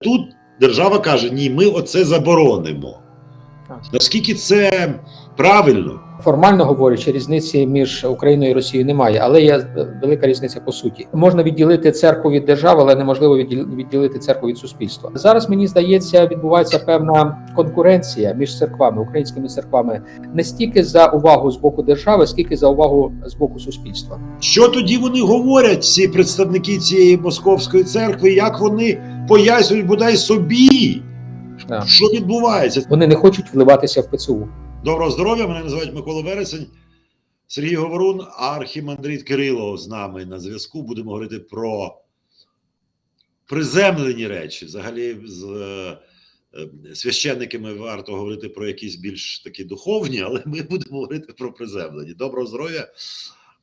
тут держава каже: ні, ми оце заборонимо. Так. Наскільки це правильно? Формально говорячи, різниці між Україною і Росією немає, але є велика різниця по суті. Можна відділити церкву від держави, але неможливо відділ- відділити церкву від суспільства. Зараз мені здається, відбувається певна конкуренція між церквами, українськими церквами, не стільки за увагу з боку держави, скільки за увагу з боку суспільства. Що тоді вони говорять, ці представники цієї московської церкви, як вони пояснюють бодай собі, Да. що відбувається? Вони не хочуть вливатися в ПЦУ. Доброго здоров'я! Мене називають Микола Вересень, Сергій Говорун, архімандрит Кирило з нами на зв'язку. Будемо говорити про приземлені речі. Взагалі, з е, е, священниками варто говорити про якісь більш такі духовні, але ми будемо говорити про приземлені. Доброго здоров'я,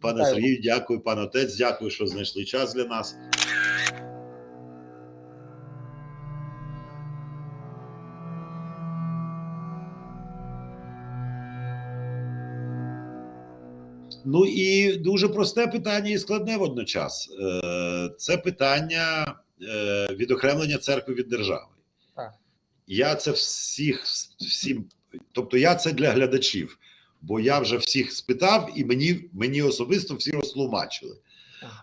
пане Сергію. Дякую, пане отець. Дякую, що знайшли час для нас. Ну і дуже просте питання і складне водночас. Е, Це питання е, відокремлення церкви від держави. Так. Я це всіх всім, тобто я це для глядачів, бо я вже всіх спитав, і мені, мені особисто всі розтлумачили.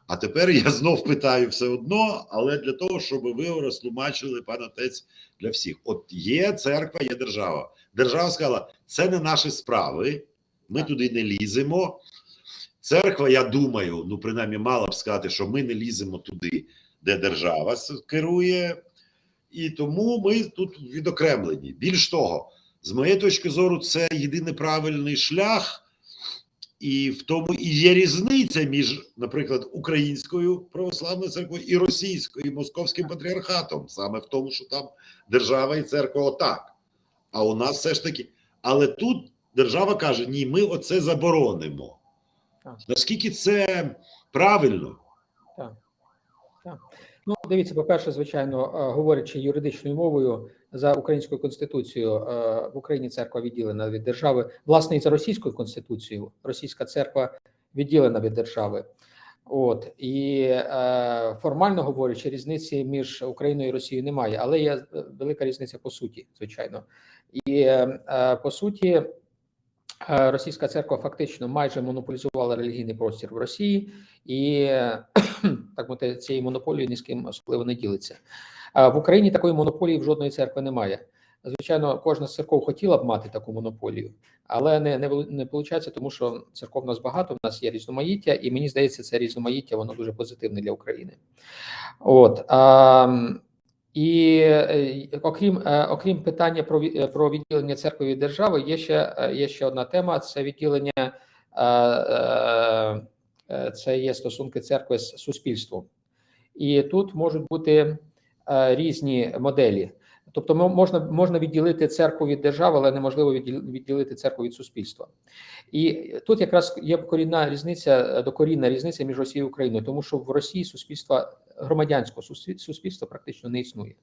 А тепер я знов питаю все одно, але для того, щоб ви розтлумачили, пан отець, для всіх. От є церква, є держава. Держава сказала, це не наші справи, ми туди не ліземо. Церква, я думаю, ну принаймні мала б сказати, що ми не ліземо туди, де держава керує, і тому ми тут відокремлені. Більш того, з моєї точки зору, це єдиний правильний шлях, і в тому і є різниця між, наприклад, українською православною церквою і російською, і московським патріархатом, саме в тому, що там держава і церква отак. А у нас все ж таки, але тут держава каже: ні, ми оце заборонимо. Так. Наскільки це правильно? Ну, дивіться, по-перше, звичайно, е, говорячи юридичною мовою за українською конституцією, е, в Україні церква відділена від держави. Власне, і за російською конституцією російська церква відділена від держави. От і е, формально говорячи, різниці між Україною і Росією немає, але є е, велика різниця по суті, звичайно. І е, по суті, російська церква фактично майже монополізувала релігійний простір в Росії, і е, так мовити, цією монополією ні з ким особливо не ділиться. В Україні такої монополії в жодної церкви немає. Звичайно, кожна з церков хотіла б мати таку монополію, але не не, не виходить, тому що церков у нас багато, у нас є різноманіття, і мені здається, це різноманіття воно дуже позитивне для України. От а, і е, окрім е, окрім питання про е, про відділення церкви від держави, є ще є ще одна тема: це відділення. Це є стосунки церкви з суспільством, і тут можуть бути різні моделі. Тобто, можна можна відділити церкву від держави, але неможливо відділ- відділити церкву від суспільства. І тут якраз є корінна різниця, докорінна різниця між Росією і Україною, тому що в Росії суспільства громадянського суспільства практично не існує.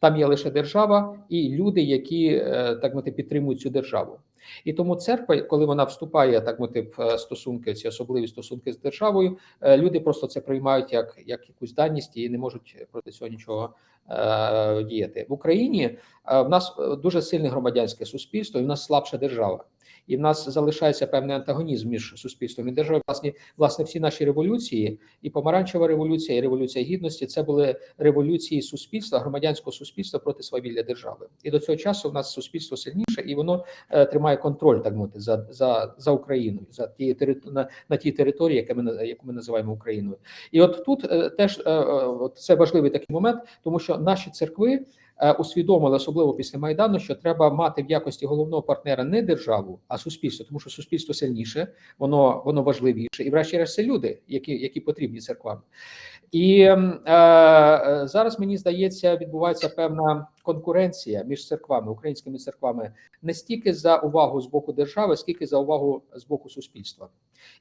Там є лише держава і люди, які е, так мати підтримують цю державу. І тому церква, коли вона вступає так мати в е, стосунки, ці особливі стосунки з державою, е, люди просто це приймають як, як якусь даність і не можуть проти цього нічого е, діяти в Україні. е, В нас дуже сильне громадянське суспільство, і в нас слабша держава. І в нас залишається певний антагонізм між суспільством і державою. Власне, власне, всі наші революції, і помаранчева революція, і революція гідності це були революції суспільства, громадянського суспільства проти свавілля держави. І до цього часу в нас суспільство сильніше, і воно е, тримає контроль, так мовити, за за, за Україною, за ті на, на тій території, яку ми яку ми називаємо Україною. І от тут е, теж е, е, це важливий такий момент, тому що наші церкви усвідомили, особливо після майдану, що треба мати в якості головного партнера не державу, а суспільство, тому що суспільство сильніше, воно воно важливіше, і врешті-решт це люди, які, які потрібні церквам. І е, е, зараз мені здається, відбувається певна конкуренція між церквами, українськими церквами, не стільки за увагу з боку держави, скільки за увагу з боку суспільства.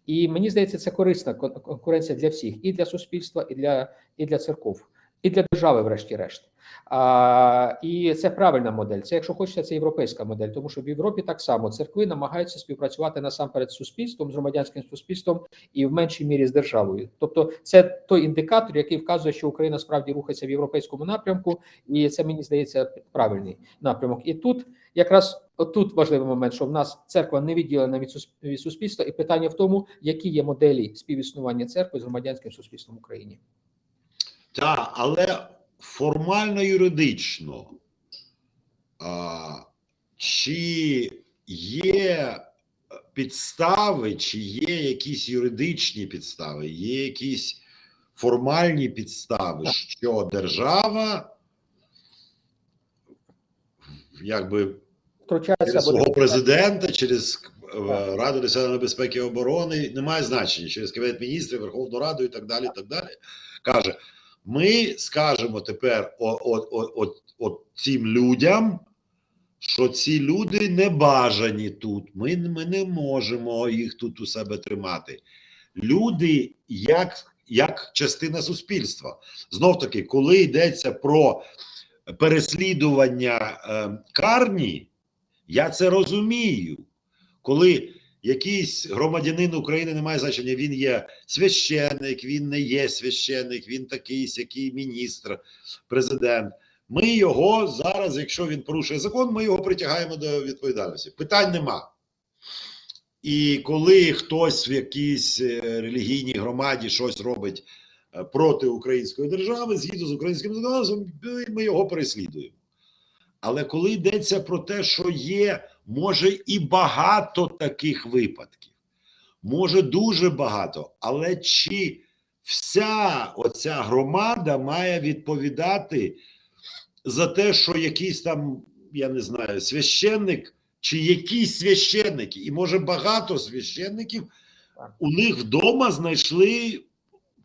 І мені здається, це корисна кон- конкуренція для всіх, і для суспільства, і для, і для церков. І для держави, врешті-решт. А, і це правильна модель. Це, якщо хочете, це європейська модель, тому що в Європі так само церкви намагаються співпрацювати насамперед з суспільством, з громадянським суспільством і в меншій мірі з державою. Тобто, це той індикатор, який вказує, що Україна справді рухається в європейському напрямку, і це мені здається правильний напрямок. І тут якраз отут важливий момент, що в нас церква не відділена від від суспільства, і питання в тому, які є моделі співіснування церкви з громадянським суспільством в Україні. Так, але формально юридично, а, чи є підстави, чи є якісь юридичні підстави, є якісь формальні підстави, що держава якби через свого президента, через е, Раду національної безпеки і оборони, немає значення, через Кабінет міністрів, Верховну Раду і так далі. і так далі. Каже: ми скажемо тепер о, о, о, о, цим людям, що ці люди не бажані тут. Ми, ми не можемо їх тут у себе тримати. Люди як, як частина суспільства. Знов таки, коли йдеться про переслідування е, карні, я це розумію. Коли якийсь громадянин України не має значення, він є священник, він не є священник, він такий сякий міністр, президент. Ми його зараз, якщо він порушує закон, ми його притягаємо до відповідальності. Питань нема. І коли хтось в якійсь е, релігійній громаді щось робить е, проти української держави, згідно з українським законодавством, ми його переслідуємо. Але коли йдеться про те, що є, може і багато таких випадків, може дуже багато, але чи вся оця громада має відповідати за те, що якийсь там, я не знаю, священник чи якісь священники, і може багато священників у них вдома знайшли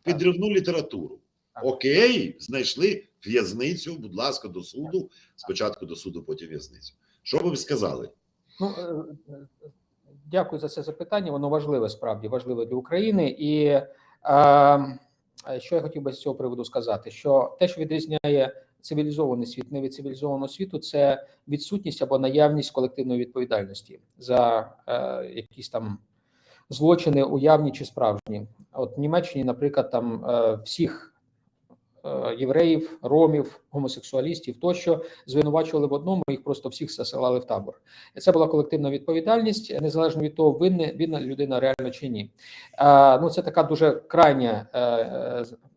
підривну літературу. Окей, знайшли в'язницю, будь ласка, до суду. Спочатку до суду, потім в'язницю. Що ви б сказали? Ну, е, е, дякую за це запитання. Воно важливе справді важливе для України. І е, е, що я хотів би з цього приводу сказати: що те, що відрізняє цивілізований світ не від цивілізованого світу, це відсутність або наявність колективної відповідальності за е, якісь там злочини, уявні чи справжні. От в Німеччині, наприклад, там е, всіх. Е, Євреїв, ромів, гомосексуалістів тощо звинувачували в одному, їх просто всіх засилали в табор. Це була колективна відповідальність, незалежно від того, винна людина реально чи ні. Ну це така дуже крайня е, е, е,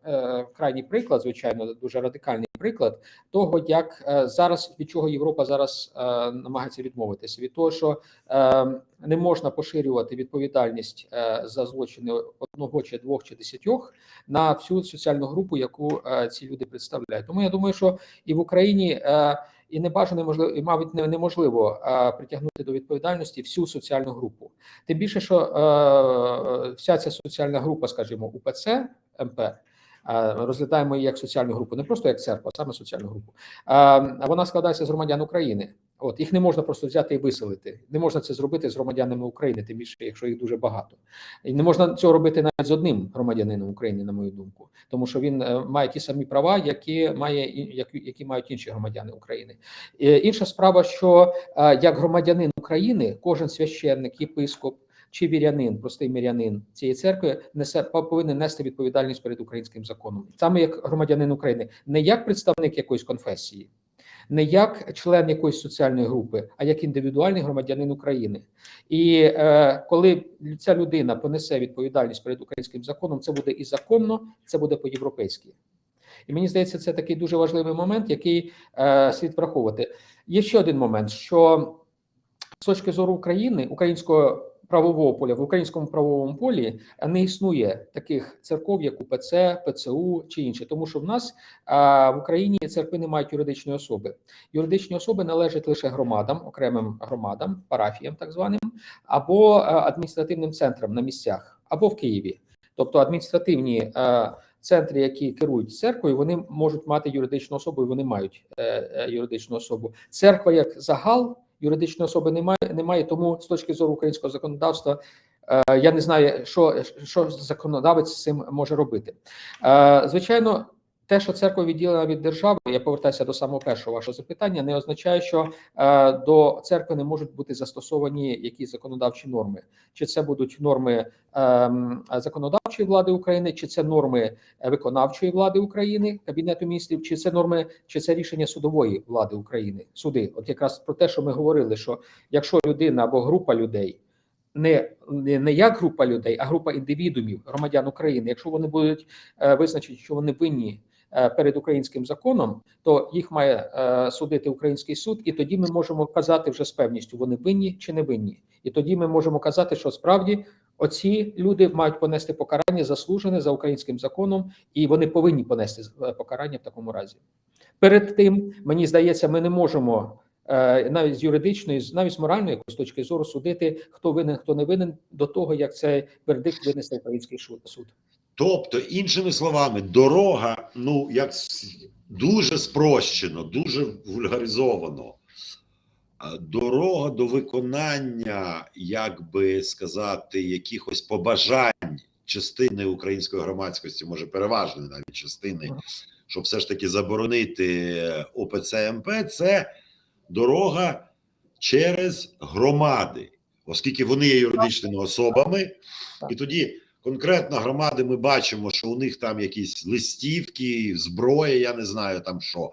крайній приклад, звичайно, дуже радикальний приклад того, як е, зараз від чого Європа зараз е, намагається відмовитися від того, що е, не можна поширювати відповідальність е, за злочини одного чи двох чи десятьох на всю соціальну групу, яку е, ці люди представляють. Тому я думаю, що і в Україні. Е, і не бажано можливо, і мабуть, не- неможливо е, притягнути до відповідальності всю соціальну групу. Тим більше, що е, вся ця соціальна група, скажімо, УПЦ МП, е, розглядаємо її як соціальну групу, не просто як церква, а саме соціальну групу. Вона складається з громадян України. От їх не можна просто взяти і виселити. Не можна це зробити з громадянами України, тим більше, якщо їх дуже багато. І не можна цього робити навіть з одним громадянином України, на мою думку, тому що він е, має ті самі права, які має які мають інші громадяни України. Е, Інша справа, що е, як громадянин України, кожен священник, єпископ чи вірянин, простий мірянин цієї церкви несе по- повинен нести відповідальність перед українським законом, саме як громадянин України, не як представник якоїсь конфесії. Не як член якоїсь соціальної групи, а як індивідуальний громадянин України, і е, коли ця людина понесе відповідальність перед українським законом, це буде і законно, це буде по-європейськи. І мені здається, це такий дуже важливий момент, який е, слід враховувати. Є ще один момент: що з точки зору України, українського правового поля в українському правовому полі не існує таких церков, як УПЦ, ПЦУ чи інші, тому що в нас в Україні церкви не мають юридичної особи. Юридичні особи належать лише громадам, окремим громадам, парафіям, так званим, або е, адміністративним центрам на місцях, або в Києві. Тобто адміністративні е, центри, які керують церквою, вони можуть мати юридичну особу, і вони мають е, е, юридичну особу. Церква як загал юридичної особи немає, немає. Тому з точки зору українського законодавства. е, Я не знаю, що, що законодавець з цим може робити. Е, Звичайно, те, що церква відділена від держави, я повертаюся до самого першого вашого запитання, не означає, що е, до церкви не можуть бути застосовані якісь законодавчі норми. Чи це будуть норми ем, законодавчої влади України, чи це норми е, виконавчої влади України, кабінету міністрів, чи це норми, чи це рішення судової влади України, суди. От якраз про те, що ми говорили, що якщо людина або група людей. Не, не, не як група людей, а група індивідумів, громадян України. Якщо вони будуть е, визначити, що вони винні е, перед українським законом, то їх має е, судити український суд, і тоді ми можемо казати вже з певністю, вони винні чи не винні. І тоді ми можемо казати, що справді оці люди мають понести покарання заслужене за українським законом, і вони повинні понести е, покарання в такому разі. Перед тим мені здається, ми не можемо. е, Навіть з юридичної, навіть з моральної якоїсь точки зору судити, хто винен, хто не винен, до того як цей вердикт винесе український суд. Тобто, іншими словами, дорога, ну як дуже спрощено, дуже вульгаризовано. Дорога до виконання, як би сказати, якихось побажань частини української громадськості, може переважної навіть частини, щоб все ж таки заборонити ОПЦ МП, це дорога через громади, оскільки вони є юридичними особами, і тоді конкретно громади ми бачимо, що у них там якісь листівки, зброя, я не знаю там що.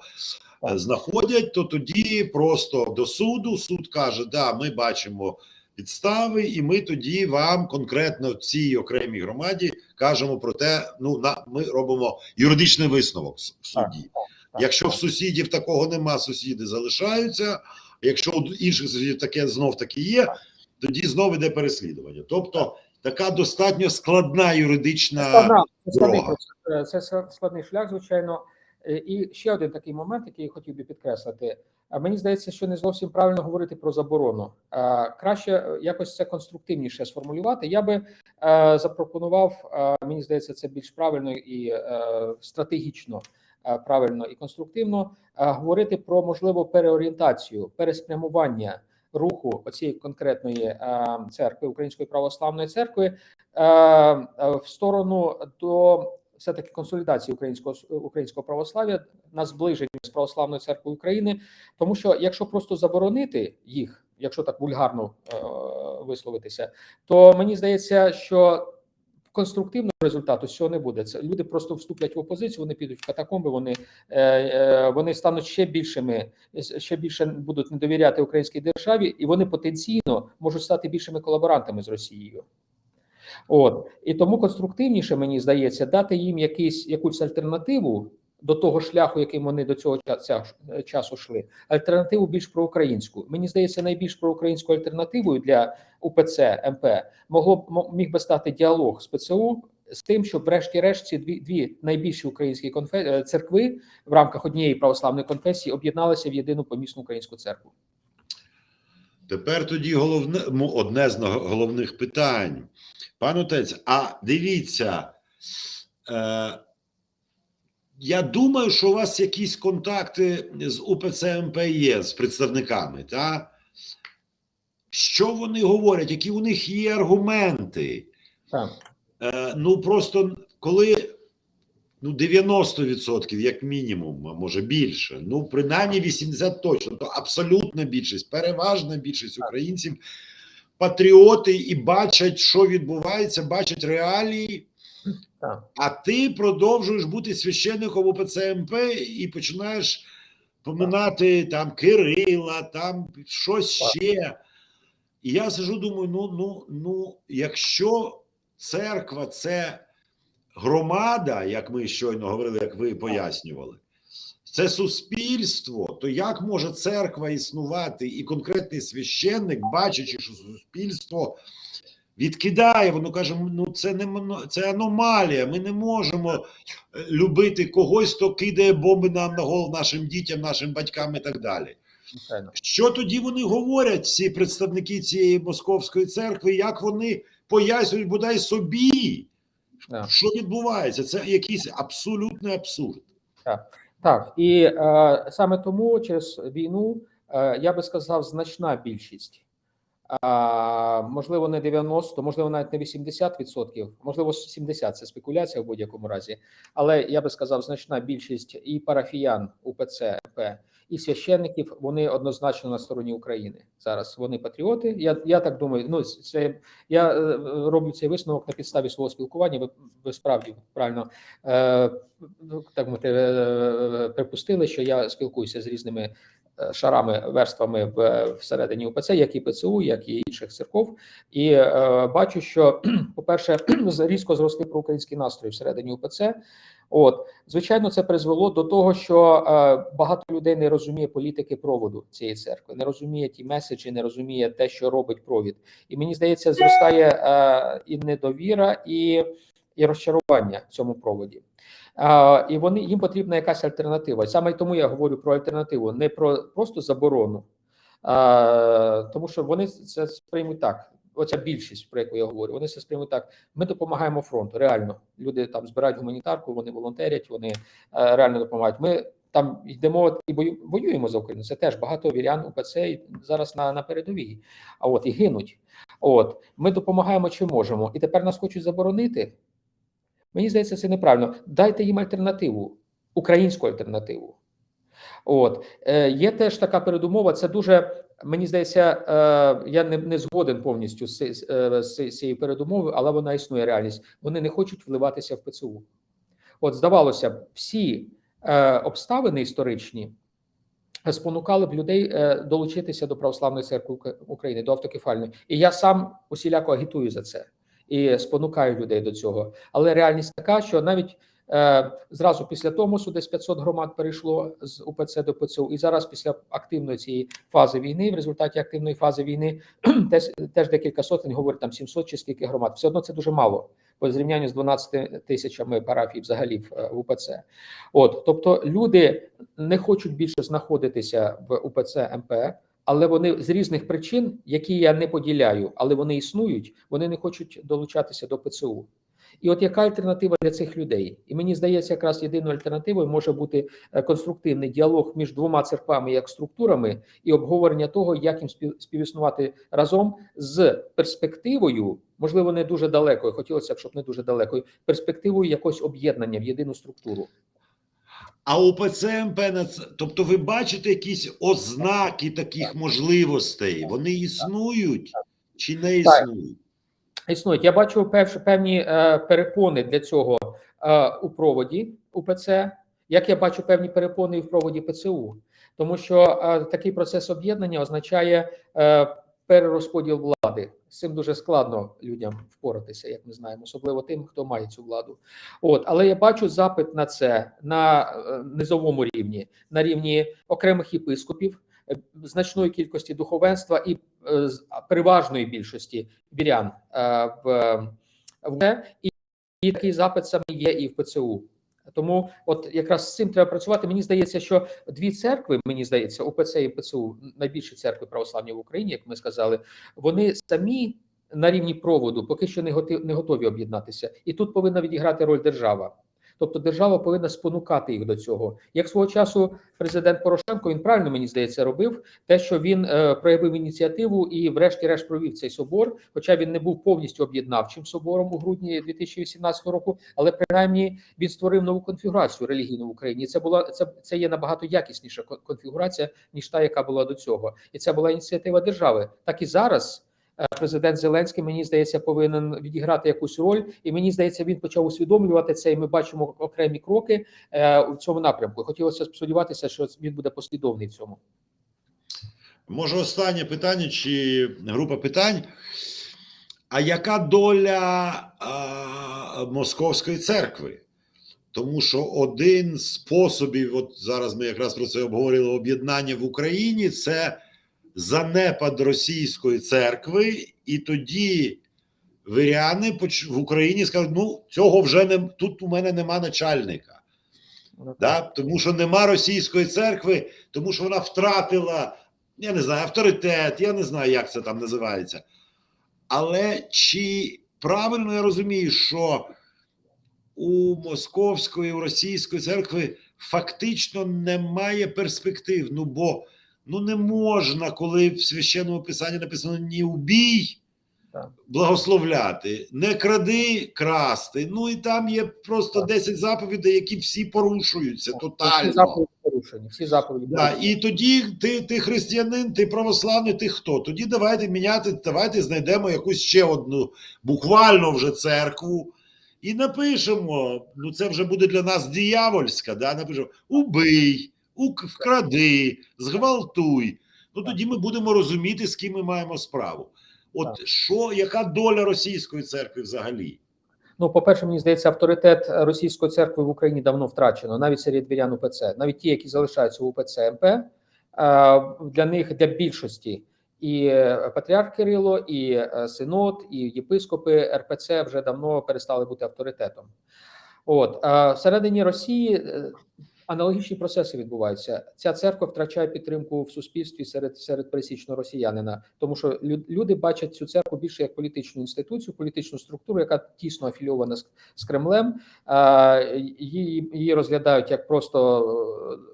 Е, Знаходять, то тоді просто до суду суд каже: да, ми бачимо підстави, і ми тоді вам конкретно в цій окремій громаді кажемо про те, ну на ми робимо юридичний висновок в суді. Якщо в сусідів такого нема, сусіди залишаються. Якщо у інших сусідів таке знов таки є, тоді знов іде переслідування. Тобто така достатньо складна юридична Складна, це складний дорога. е, це складний шлях, звичайно. Е, І ще один такий момент, який я хотів би підкреслити. Мені здається, що не зовсім правильно говорити про заборону. А, Краще е, якось це конструктивніше сформулювати. Я би запропонував, мені здається, це більш правильно і стратегічно правильно і конструктивно говорити про можливо переорієнтацію, переспрямування руху оцієї конкретної е, церкви Української православної церкви е, в сторону до все таки консолідації українського українського православ'я на зближення з православною церквою України, тому що якщо просто заборонити їх, якщо так вульгарно е, висловитися, то мені здається, що конструктивного результату з цього не буде. Це люди просто вступлять в опозицію, вони підуть в катакомби, вони, е, е, вони стануть ще більшими, ще більше будуть не довіряти українській державі, і вони потенційно можуть стати більшими колаборантами з Росією. От і тому конструктивніше мені здається дати їм якийсь якусь альтернативу до того шляху, яким вони до цього е, часу йшли. Альтернативу більш проукраїнську. Мені здається, найбільш проукраїнською альтернативою для УПЦ МП могло б міг би стати діалог з ПЦУ з тим, щоб врешті-решт ці дві дві найбільші українські конфе... е, церкви в рамках однієї православної конфесії об'єдналися в єдину помісну українську церкву. Тепер тоді головне одне з головних питань. Пан отець, а дивіться, е, я думаю, що у вас якісь контакти з УПЦ МП є з представниками, та? Що вони говорять, які у них є аргументи? Так. Е, ну просто коли ну 90% як мінімум, а може більше, ну принаймні 80 точно, то абсолютна більшість, переважна більшість українців патріоти і бачать, що відбувається, бачать реалії. Так. А ти продовжуєш бути священником УПЦ МП і починаєш поминати там Кирила, там щось Так. ще. І я сижу, думаю: ну, ну, ну, якщо церква це громада, як ми щойно говорили, як ви пояснювали, це суспільство, то як може церква існувати і конкретний священник, бачачи, що суспільство відкидає, воно каже: ну це не це аномалія. Ми не можемо е, любити когось, хто кидає бомби нам на голову нашим дітям, нашим батькам і так далі. Що тоді вони говорять, ці представники цієї московської церкви, як вони пояснюють бодай собі, Да. що відбувається? Це якийсь абсолютний абсурд. Так, і е, саме тому через війну е, я би сказав, значна більшість А, можливо, не 90, можливо, навіть не 80%, можливо, 70% – це спекуляція в будь-якому разі. Але я би сказав, значна більшість і парафіян УПЦ МП, і священників вони однозначно на стороні України. Зараз вони патріоти. Я, я так думаю. Ну це я е, роблю цей висновок на підставі свого спілкування. Ви, ви справді правильно е, так мовити, е, припустили, що я спілкуюся з різними е, шарами, верствами в всередині УПЦ, як і ПЦУ, як і інших церков, і е, бачу, що, по-перше, різко зросли проукраїнські настрої всередині УПЦ. От, звичайно, це призвело до того, що е, багато людей не розуміє політики проводу цієї церкви, не розуміє ті меседжі, не розуміє те, що робить провід. І мені здається, зростає е, і недовіра, і, і розчарування в цьому проводі. Е, і вони їм потрібна якась альтернатива. Саме тому я говорю про альтернативу, не про просто заборону, е, тому що вони це сприймуть так. Оця більшість, про яку я говорю, вони це сприймуть так. Ми допомагаємо фронту. Реально, люди там збирають гуманітарку, вони волонтерять, вони е, реально допомагають. Ми там йдемо і воюємо за Україну. Це теж багато вірян УПЦ зараз на, на передовій. А от і гинуть. От ми допомагаємо чи можемо, і тепер нас хочуть заборонити. Мені здається, це неправильно. Дайте їм альтернативу, українську альтернативу. От е, є теж така передумова. Це дуже мені здається, е, я не, згоден повністю з, е, з цією передумовою, але вона існує реальність. Вони не хочуть вливатися в ПЦУ. От здавалося б, всі е, обставини історичні спонукали б людей долучитися до православної церкви України, до автокефальної. І я сам усіляко агітую за це і спонукаю людей до цього. Але реальність така, що навіть зразу після Томосу десь 500 громад перейшло з УПЦ до ПЦУ, і зараз після активної цієї фази війни, в результаті активної фази війни, теж, теж декілька сотень, говорять там 700 чи скільки громад. Все одно це дуже мало по зрівнянню з 12 тисячами парафій взагалі е, в УПЦ. От, тобто люди не хочуть більше знаходитися в УПЦ МП, але вони з різних причин, які я не поділяю, але вони існують, вони не хочуть долучатися до ПЦУ. І от яка альтернатива для цих людей? І мені здається, якраз єдиною альтернативою може бути е, конструктивний діалог між двома церквами як структурами і обговорення того, як їм спів- співіснувати разом з перспективою, можливо, не дуже далекою, хотілося б, щоб не дуже далекою, перспективою якогось об'єднання в єдину структуру. А УПЦ МП тобто ви бачите якісь ознаки таких можливостей? Вони існують чи не існують? Існують. Я бачу певні е, перепони для цього е, у проводі УПЦ, як я бачу певні перепони і в проводі ПЦУ, тому що е, такий процес об'єднання означає перерозподіл влади. З цим дуже складно людям впоратися, як ми знаємо, особливо тим, хто має цю владу. От, але я бачу запит на це на низовому рівні, на рівні окремих єпископів, значної кількості духовенства і е, переважної більшості вірян е, в, в і, і такий запит саме є і в ПЦУ. Тому, от якраз з цим треба працювати. Мені здається, що дві церкви, мені здається, УПЦ і ПЦУ, найбільші церкви православні в Україні, як ми сказали, вони самі на рівні проводу поки що не готові об'єднатися, і тут повинна відіграти роль держава. Тобто держава повинна спонукати їх до цього. Як свого часу президент Порошенко він правильно мені здається робив те, що він е, проявив ініціативу і, врешті-решт, провів цей собор. Хоча він не був повністю об'єднавчим собором у грудні 2018 року, але принаймні він створив нову конфігурацію релігійну в Україні. Це була це, це є набагато якісніша конфігурація ніж та, яка була до цього, і це була ініціатива держави. Так і зараз. Е, Президент Зеленський, мені здається, повинен відіграти якусь роль, і мені здається, він почав усвідомлювати це. І ми бачимо окремі кроки е, у цьому напрямку. Хотілося сподіватися, що він буде послідовний в цьому. Може, останнє питання чи група питань. А яка доля а, Московської церкви? Тому що один з способів, от зараз ми якраз про це обговорили об'єднання в Україні, це занепад російської церкви, і тоді віряни в Україні скажуть: ну, цього вже не тут у мене нема начальника. Да? Тому що нема російської церкви, тому що вона втратила, я не знаю, авторитет, я не знаю, як це там називається. Але чи правильно я розумію, що у московської, у російської церкви фактично немає перспектив? Ну бо Ну не можна, коли в священному писанні написано не убій, благословляти, не кради красти. Ну і там є просто 10 заповідей, які всі порушуються Всі тотально. заповіді порушені. Всі заповіді Да, і тоді ти, ти християнин, ти православний, ти хто? Тоді давайте міняти, давайте знайдемо якусь ще одну буквально вже церкву і напишемо. Ну це вже буде для нас диявольська. Да? Напишемо убий, вкради, зґвалтуй. Ну тоді ми будемо розуміти, з ким ми маємо справу. От що, яка доля російської церкви взагалі? Ну, по-перше, мені здається, авторитет російської церкви в Україні давно втрачено, навіть серед вірян УПЦ. Навіть ті, які залишаються в УПЦ МП, е, для них, для більшості, і е, патріарх Кирило, і е, синод, і єпископи РПЦ вже давно перестали бути авторитетом. От всередині Росії аналогічні процеси відбуваються. Ця церква втрачає підтримку в суспільстві серед серед пересічного росіянина, тому що лю- люди бачать цю церкву більше як політичну інституцію, політичну структуру, яка тісно афільована з, з Кремлем. Її, її розглядають як просто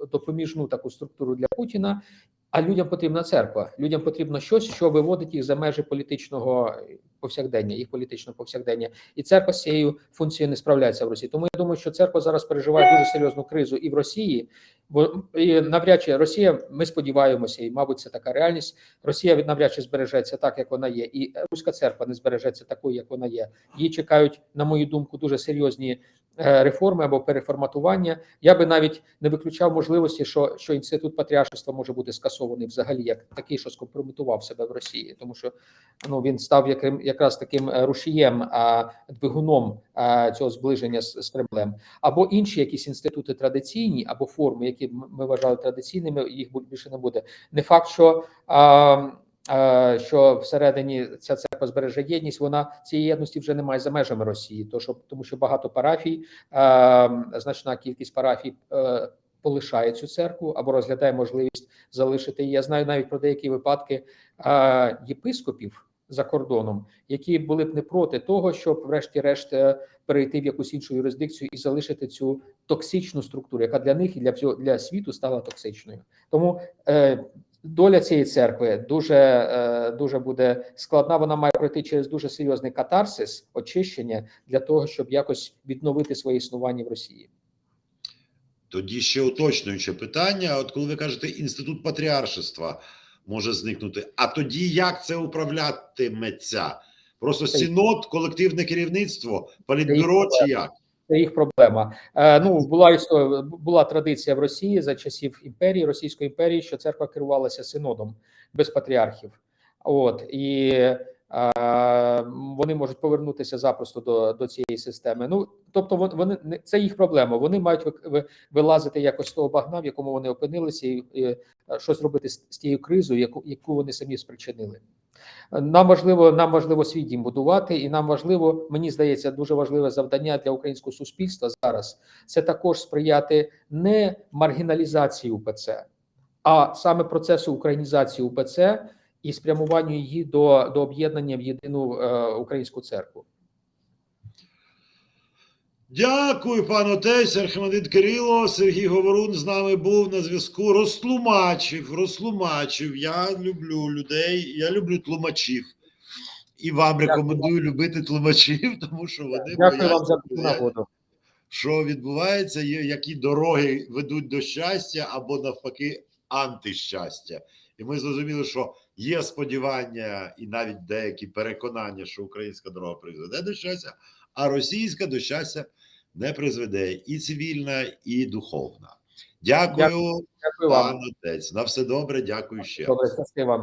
е, допоміжну таку структуру для Путіна. А людям потрібна церква. Людям потрібно щось, що виводить їх за межі політичного повсякдення, їх політичного повсякдення. І церква з цією функцією не справляється в Росії. Тому я думаю, що церква зараз переживає дуже серйозну кризу і в Росії, бо і навряд чи Росія, ми сподіваємося, і мабуть, це така реальність. Росія навряд чи збережеться так, як вона є, і руська церква не збережеться такою, як вона є. Її чекають, на мою думку, дуже серйозні е, реформи або переформатування. Я би навіть не виключав можливості, що, що інститут патріаршества може бути скасований взагалі як такий, що скомпрометував себе в Росії, тому що ну він став яким якраз таким е, рушієм, двигуном цього зближення з, Кремлем, або інші якісь інститути традиційні, або форми, які ми вважали традиційними, їх більше не буде. Не факт, що. Що всередині ця церква збереже єдність, вона цієї єдності вже немає за межами Росії, то що тому, що багато парафій, значна кількість парафій е, полишає цю церкву або розглядає можливість залишити її. Я знаю навіть про деякі випадки єпископів за кордоном, які були б не проти того, щоб, врешті-решт, е, перейти в якусь іншу юрисдикцію і залишити цю токсичну структуру, яка для них і для всього для світу стала токсичною. Тому е, доля цієї церкви дуже, е, дуже буде складна. Вона має пройти через дуже серйозний катарсис, очищення для того, щоб якось відновити своє існування в Росії. Тоді ще уточнююче питання. От коли ви кажете, інститут патріаршества може зникнути, а тоді як це управлятиметься? Просто сінот, синод, колективне керівництво, політбюро чи як? Це їх проблема. Е, ну була історія, була традиція в Росії за часів імперії, Російської імперії, що церква керувалася синодом без патріархів. От і вони можуть повернутися запросто до, до цієї системи. Ну тобто, вон- вони це їх проблема. Вони мають ви- ви- вилазити якось з того багна, в якому вони опинилися, і, і е, щось робити з, з тією кризою, яку яку вони самі спричинили. Нам важливо, нам важливо свій дім будувати, і нам важливо, мені здається, дуже важливе завдання для українського суспільства зараз це також сприяти не маргіналізації УПЦ, а саме процесу українізації УПЦ і спрямуванню її до, до об'єднання в єдину е, українську церкву. Дякую, пан отець Архимандрит Кирило. Сергій Говорун з нами був на зв'язку. Розтлумачив, розтлумачив. Я люблю людей, я люблю тлумачів. І вам Дякую. рекомендую любити тлумачів, тому що вони Дякую вам за таку нагоду. що відбувається, які дороги ведуть до щастя або навпаки антищастя. І ми зрозуміли, що є сподівання і навіть деякі переконання, що українська дорога призведе до щастя, а російська до щастя не призведе і цивільна, і духовна. Дякую, Дякую вам. пан отець. На все добре, дякую ще. Добре, вам.